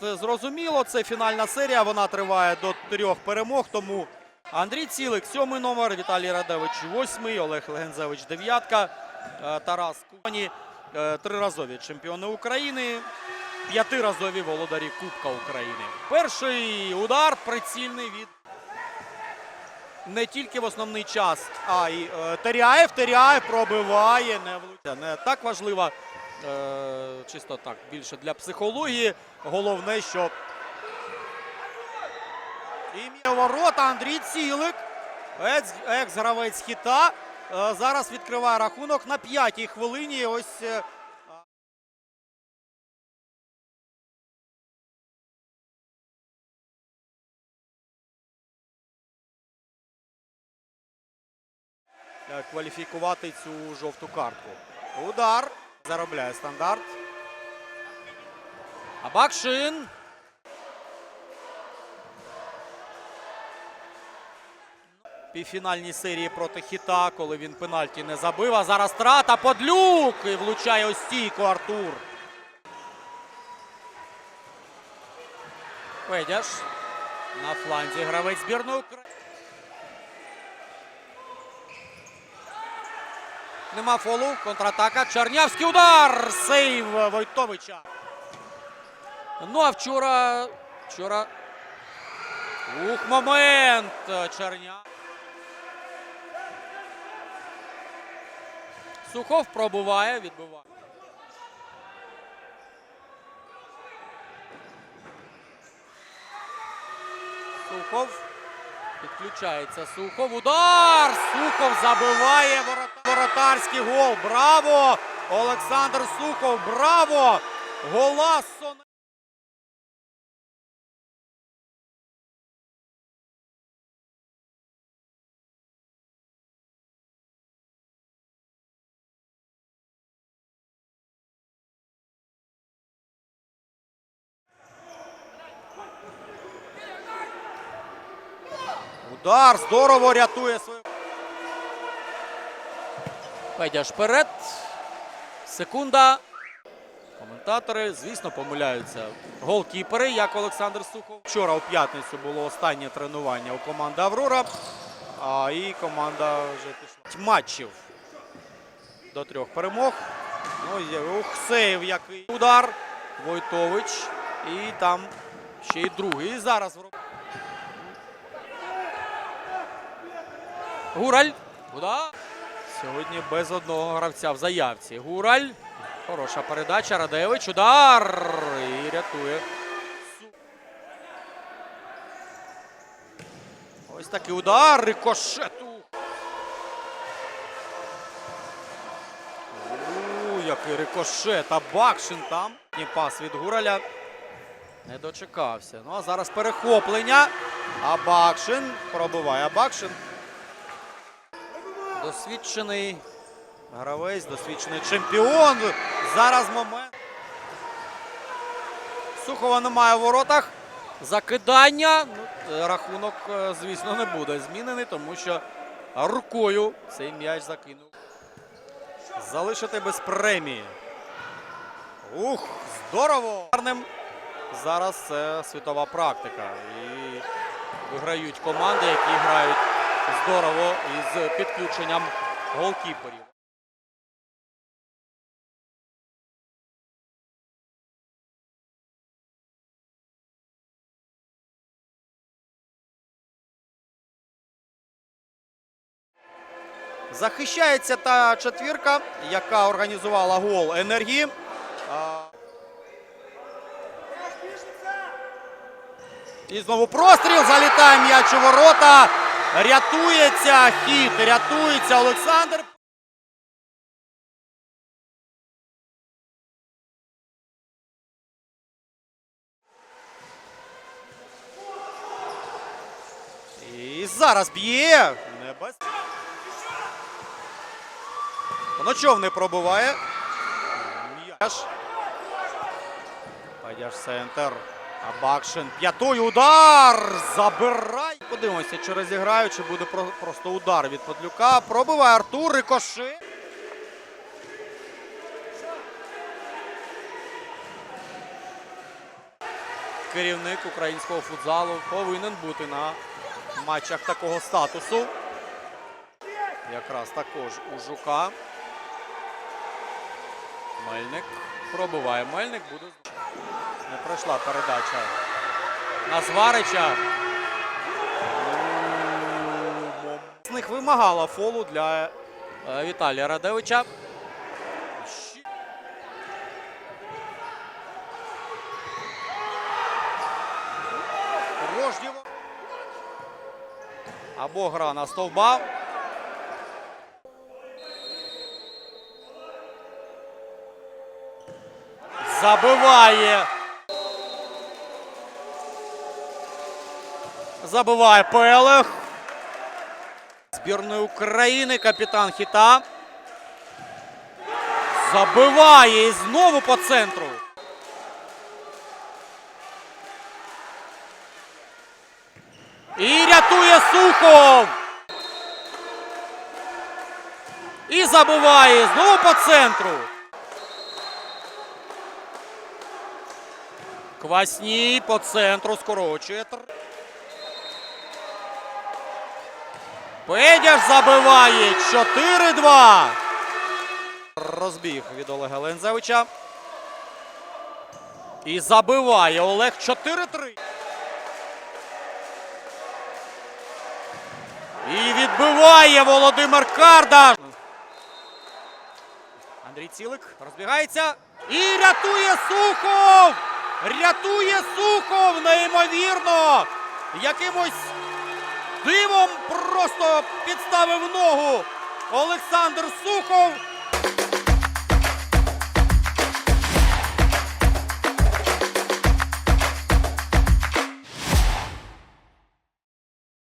Зрозуміло, це фінальна серія. Вона триває до трьох перемог. Тому Андрій Цілик, сьомий номер, Віталій Радевич, восьмий, Олег Легензевич, дев'ятка, е, Тарас Куні, е, триразові чемпіони України, п'ятиразові володарі Кубка України. Перший удар прицільний від не тільки в основний час, а й е, Теряєв. Теряєв пробиває, не. Не так важливо, е, чисто так, більше для психології. Головне, що ім'я ворота Андрій Цілик, екс- екс-гравець хіта. е, зараз відкриває рахунок на п'ятій хвилині. Ось е, е, кваліфікувати цю жовту картку. Удар. Заробляє стандарт. Абакшин. Півфінальній серії проти хіта, коли він пенальті не забив. А зараз трата подлюк і влучає у стійку Артур. Федяш. На фланзі гравець збірної України. Нема фолу. Контратака. Чернявський удар. Сейв Войтовича. Ну а вчора. Вчора. Ух, момент. Черня. Сухов пробуває, відбиває. Сухов. Підключається Сухов. Удар! Сухов забиває ворота- воротарський гол. Браво! Олександр Сухов. Браво! Голасон. Удар здорово рятує свою. Федяш вперед. Секунда. Коментатори, звісно, помиляються. Голкіпери, як Олександр Сухов. Вчора у п'ятницю було останнє тренування у команди Аврора. А і команда вже пішла. Матчів до трьох перемог. Ну, є, ух, сейв який. Удар. Войтович. І там ще й другий. І зараз Гураль. Удар. Сьогодні без одного гравця в заявці. Гураль. Хороша передача. Радевич. Удар. І рятує. Ось такий удар. Рикошету. У, який рикошет. А Бакшин там. І пас від Гураля. Не дочекався. Ну а зараз перехоплення. А Бакшин пробиває Бакшин. Досвідчений гравець, досвідчений чемпіон. Зараз момент. Сухова немає в воротах. Закидання. Ну, рахунок, е, звісно, не буде змінений, тому що рукою цей м'яч закинув. Залишити без премії. Ух, здорово! Гарним. Зараз це світова практика. І виграють команди, які грають здорово із підключенням голкіперів. Захищається та четвірка, яка організувала гол енергії. І знову простріл. Залітає м'яч у ворота. Рятується хід. Рятується Олександр. І зараз б'є. Небес. Коночов не пробиває. Падяш центр. Абакшин. П'ятий удар. Забирай. Подивимося, чи розіграють, чи буде просто удар від Подлюка. Пробиває Артур. Рикоши. керівник українського футзалу повинен бути на матчах такого статусу. Якраз також у Жука. Мельник пробиває. Мельник буде. Не пройшла передача на Зварича. З них вимагала фолу для е, Віталія Радевича. Або гра на стовба. Забиває. Забиває Пелех. Збірної України капітан Хіта. Забиває і знову по центру. І рятує Сухов. І забиває знову по центру. Квасній по центру скорочує. Педяш забиває 4-2. Розбіг від Олега Лензевича. І забиває Олег 4-3. І відбиває Володимир Кардаш. Андрій Цілик розбігається і рятує Сухов! Рятує Сухов! Неймовірно! Якимось дивом просто підставив ногу Олександр Сухов